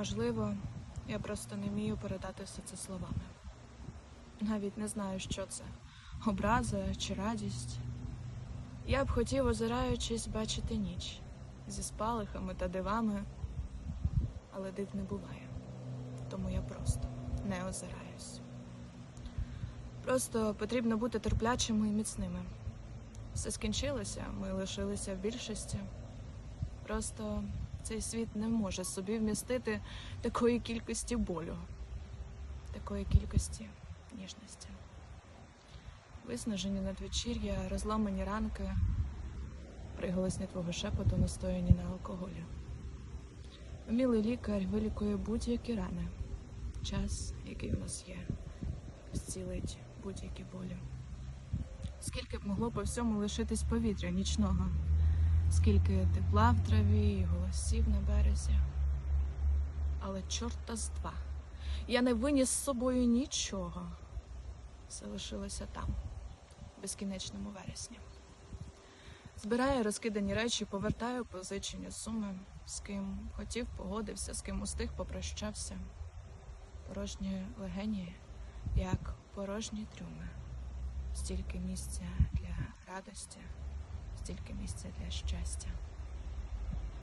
Можливо, я просто не вмію передати все це словами. Навіть не знаю, що це образа чи радість. Я б хотів, озираючись, бачити ніч зі спалахами та дивами, але див не буває, тому я просто не озираюсь. Просто потрібно бути терплячими і міцними. Все скінчилося, ми лишилися в більшості. Просто цей світ не може собі вмістити такої кількості болю, такої кількості ніжності. Виснажені надвечір'я, розламані ранки, приголосні твого шепоту настояні на алкоголі. Вмілий лікар вилікує будь-які рани. Час, який у нас є, зцілить будь-які болі. Скільки б могло по всьому лишитись повітря нічного, скільки тепла в траві і голосів на березі. Але чорта з два. Я не виніс з собою нічого. Все лишилося там, в безкінечному вересні. Збираю розкидані речі, повертаю позичені суми, з ким хотів, погодився, з ким устиг, попрощався. Порожні легені, як порожні трюми. Стільки місця для радості, стільки місця для щастя.